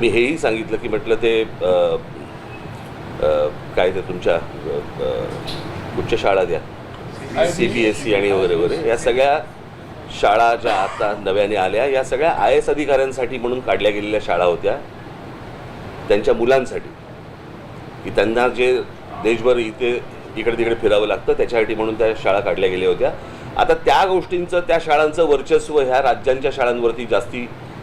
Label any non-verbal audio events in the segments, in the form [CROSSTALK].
मी हेही सांगितलं की म्हटलं ते काय ते तुमच्या उच्च शाळा द्या. सी बी एस सी आणि वगैरे वगैरे. या सगळ्या शाळा ज्या आता नव्याने आल्या या सगळ्या आय एस अधिकाऱ्यांसाठी म्हणून काढल्या गेलेल्या शाळा होत्या. त्यांच्या मुलांसाठी. की त्यांना जे देशभर इथे इकडे तिकडे फिरावं लागतं त्याच्यासाठी म्हणून त्या शाळा काढल्या गेल्या होत्या. आता त्या गोष्टींचं त्या शाळांचं वर्चस्व ह्या राज्यांच्या शाळांवरती जास्ती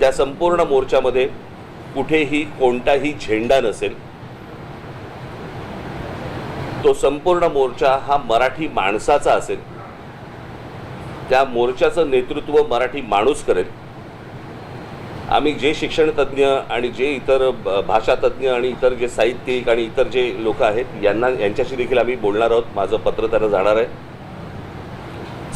त्या संपूर्ण मोर्चामध्ये कुठेही कोणताही झेंडा नसेल तो संपूर्ण मोर्चा हा मराठी माणसाचा असेल. त्या मोर्चाचं नेतृत्व मराठी माणूस करेल. आम्ही जे शिक्षण तज्ज्ञ आणि जे इतर ब- भाषा आणि इतर जे साहित्यिक आणि इतर जे लोक आहेत यांना यांच्याशी देखील आम्ही बोलणार आहोत. माझं पत्र त्यांना जाणार आहे.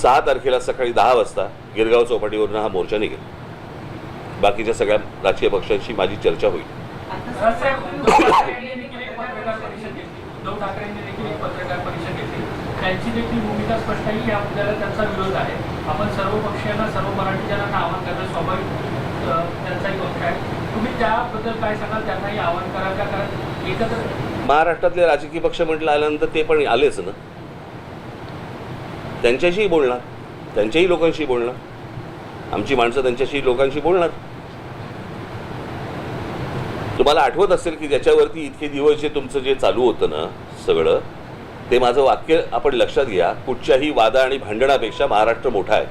सहा तारखेला सकाळी दहा वाजता गिरगाव चौपाटीवरून हा मोर्चा निघेल. बाकीच्या सगळ्या राजकीय पक्षांशी माझी चर्चा होईल. महाराष्ट्रातले राजकीय पक्ष म्हटलं आल्यानंतर ते पण आलेच ना. त्यांच्याशीही बोलणार. त्यांच्याही लोकांशी बोलणार. आमची माणसं त्यांच्याशी लोकांशी बोलणार. तुम्हाला आठवत असेल की ज्याच्यावरती इतके दिवस जे तुमचं जे चालू होतं ना सगळं ते माझं वाक्य आपण लक्षात घ्या. कुठच्याही वादा आणि भांडणापेक्षा महाराष्ट्र मोठा आहे.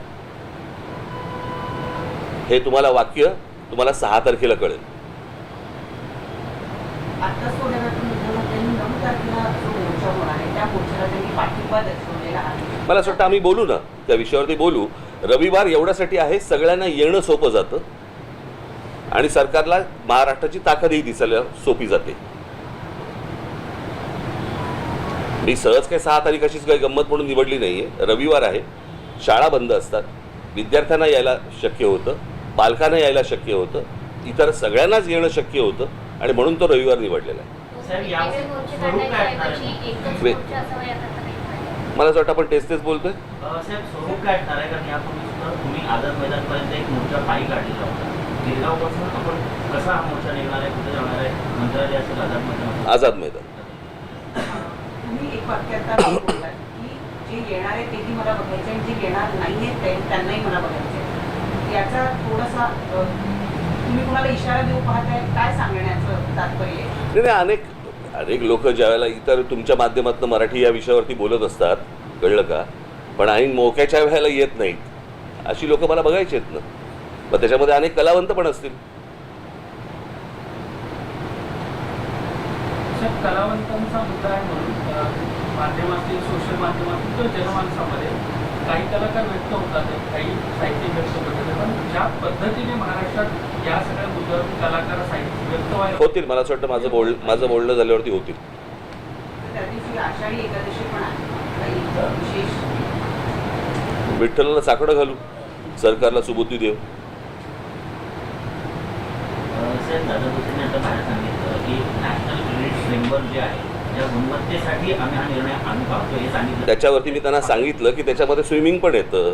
हे तुम्हाला वाक्य तुम्हाला सहा तारखेला कळेल. मला असं वाटतं आम्ही बोलू ना. त्या विषयावरती बोलू. रविवार एवढ्यासाठी आहे सगळ्यांना येणं सोपं जातं. आणि सरकारला महाराष्ट्राची ताकदही दिसायला सोपी जाते. मी सहज काय सहा तारीख अशीच काही गंमत म्हणून निवडली नाही आहे रविवार आहे. शाळा बंद असतात. विद्यार्थ्यांना यायला शक्य होतं. पालकांना यायला शक्य होतं. इतर सगळ्यांनाच येणं शक्य होतं. आणि म्हणून तो रविवार निवडलेला आहे. आहे? मला असं वाटतं आपण तेच तेच बोलतोय. साहेब स्वरूप काय असणार आहे? कारण यापूर्वी सुद्धा तुम्ही आझाद मैदानपर्यंत एक मोर्चा पायी काढलेला होता. गिरगावपासून आपण कसा हा मोर्चा निघणार आहे? कुठे जाणार आहे? मंत्रालय असेल आझाद मैदान आझाद मैदान. तुम्ही एक वाक्यात आता बोललात की जे येणार आहे तेही मला बघायचे आणि जे येणार नाही आहेत ते त्यांनाही मला बघायचे याचा थोडासा तुम्ही कुणाला इशारा देऊ पाहताय? काय सांगण्याचं तात्पर्य आहे? नाही नाही अनेक अनेक लोक ज्यावेळेला इतर तुमच्या माध्यमातून मराठी या विषयावरती बोलत असतात कळलं का? पण ऐन मोक्याच्या वेळेला येत नाहीत. अशी लोक मला बघायची आहेत ना. मग त्याच्यामध्ये अनेक कलावंत पण असतील. कलावंतांचा मुद्दा आहे म्हणून माध्यमातील सोशल माध्यमातील किंवा जनमानसामध्ये काही कलाकार व्यक्त होतात काही साहित्य व्यक्त होतात. पण ज्या पद्धतीने महाराष्ट्रात या सगळ्या मुद्द्यावर कलाकार साहित्य होतील मला असं वाटतं माझं बोल माझं बोलणं झाल्यावरती होतील. विठ्ठलाला साकडं घालू सरकारला सुबुद्धी देऊ. हा हे त्याच्यावरती मी त्यांना सांगितलं की त्याच्यामध्ये स्विमिंग पण येतं.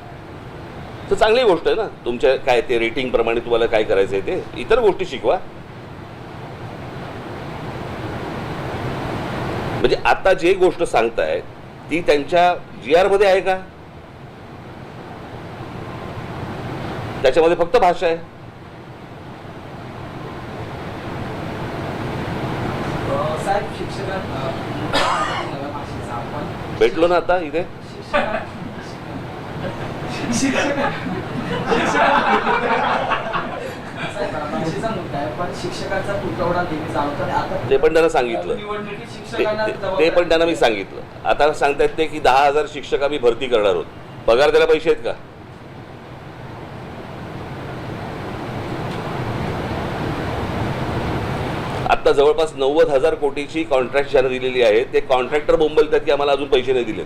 तर चांगली गोष्ट आहे ना. तुमच्या काय ते रेटिंग प्रमाणे तुम्हाला काय करायचं आहे ते. इतर गोष्टी शिकवा. म्हणजे आता जे गोष्ट सांगताय ती त्यांच्या जी आरमध्ये आहे का? त्याच्यामध्ये फक्त भाषा आहे. भेटलो ना आता इथे साहेब भाषेचा मुद्दा आहे पण शिक्षकांचा तुटवडा नेहमी जाणवतो आणि आता ते पण त्यांना सांगितलं. ते पण त्यांना मी सांगितलं. आता सांगतायत ते की दहा हजार शिक्षक आम्ही भरती करणार आहोत. पगार द्यायला पैसे आहेत का? आता जवळपास नव्वद हजार कोटीची कॉन्ट्रॅक्ट ज्यांना दिलेली आहे ते कॉन्ट्रॅक्टर बोंबलतात की आम्हाला अजून पैसे नाही दिलेत.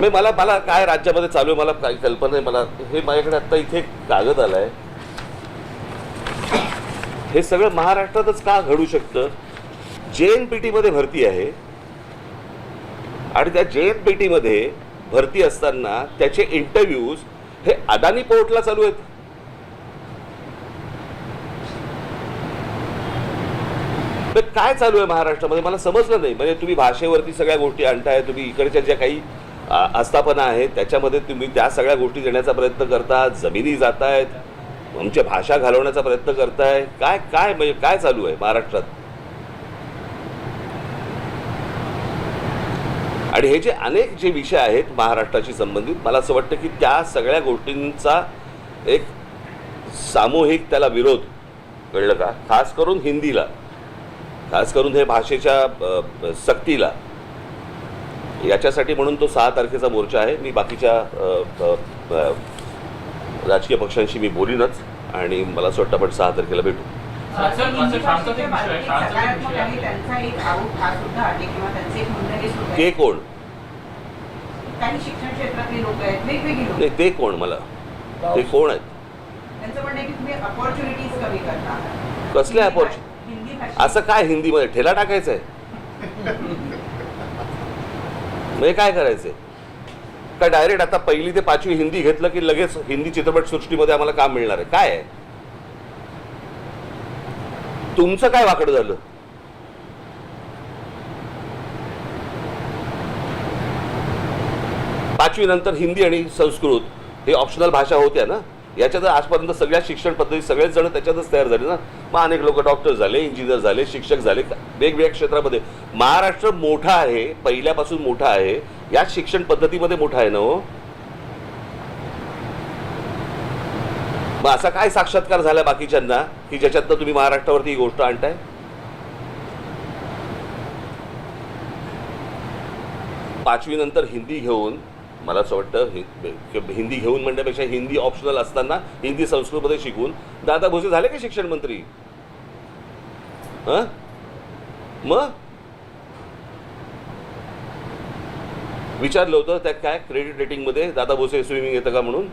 मी मला मला काय राज्यामध्ये चालू आहे मला काही कल्पना आहे मला हे माझ्याकडे आता इथे कागद आलाय. हे सगळं महाराष्ट्रातच का घडू शकतं? जे एन पी टीमध्ये भरती आहे आणि त्या जे एन पी टीमध्ये भरती असताना त्याचे इंटरव्ह्यूज हे अदानी पोर्टला चालू आहेत. काय चालू आहे महाराष्ट्रामध्ये? मला समजलं नाही. म्हणजे तुम्ही भाषेवरती सगळ्या गोष्टी आणताय तुम्ही इकडच्या ज्या काही आस्थापना आहे त्याच्यामध्ये तुम्ही त्या सगळ्या गोष्टी देण्याचा प्रयत्न करता जमिनी जात आहेत आमच्या भाषा घालवण्याचा प्रयत्न करताय. काय काय म्हणजे काय चालू आहे महाराष्ट्रात? आणि हे जे अनेक जे विषय आहेत महाराष्ट्राशी संबंधित मला असं वाटतं की त्या सगळ्या गोष्टींचा एक सामूहिक त्याला विरोध कळलं का? खास करून हिंदीला. खास करून हे भाषेच्या सक्तीला. याच्यासाठी म्हणून तो सहा तारखेचा मोर्चा आहे. मी बाकीच्या राजकीय पक्षांशी मी बोलीनच आणि मला असं वाटतं आपण सहा तारखेला भेटू. ते. कोण? काही शिक्षण क्षेत्रातली लोक आहेत वेगवेगळी लोक नाही ते कोण मला? ते कोण आहेत? त्यांचं म्हणणं आहे की तुम्ही अपॉर्च्युनिटीज कमी करता. कसल्या भाषा असं काय हिंदीमध्ये? ठेला टाकायचा आहे [LAUGHS] म्हणजे काय करायचंय? का डायरेक्ट आता पहिली ते पाचवी हिंदी घेतलं की लगेच हिंदी चित्रपट सृष्टीमध्ये आम्हाला काम मिळणार आहे? काय आहे? तुमचं काय वाकडं झालं? पाचवी नंतर हिंदी आणि संस्कृत हे ऑप्शनल भाषा होत्या ना? याच्यात आजपर्यंत सगळ्या शिक्षण पद्धती सगळेच जण त्याच्यातच तयार झाले ना? मग अनेक लोक डॉक्टर झाले इंजिनियर झाले शिक्षक झाले वेगवेगळ्या क्षेत्रामध्ये. महाराष्ट्र मोठा आहे पहिल्यापासून मोठा आहे. याच शिक्षण पद्धतीमध्ये मोठा आहे ना हो? मग असा काय साक्षात्कार झाला बाकीच्यांना की ज्याच्यातनं तुम्ही महाराष्ट्रावरती ही गोष्ट आणताय? पाचवी नंतर हिंदी घेऊन मला असं वाटतं हिंदी घेऊन म्हणण्यापेक्षा हिंदी ऑप्शनल असताना हिंदी संस्कृतमध्ये शिकून दादा भोसे झाले का शिक्षण मंत्री? हां? मग? विचारलं होतं त्या काय क्रेडिट रेटिंगमध्ये दादा भोसे स्विमिंग येतं का म्हणून?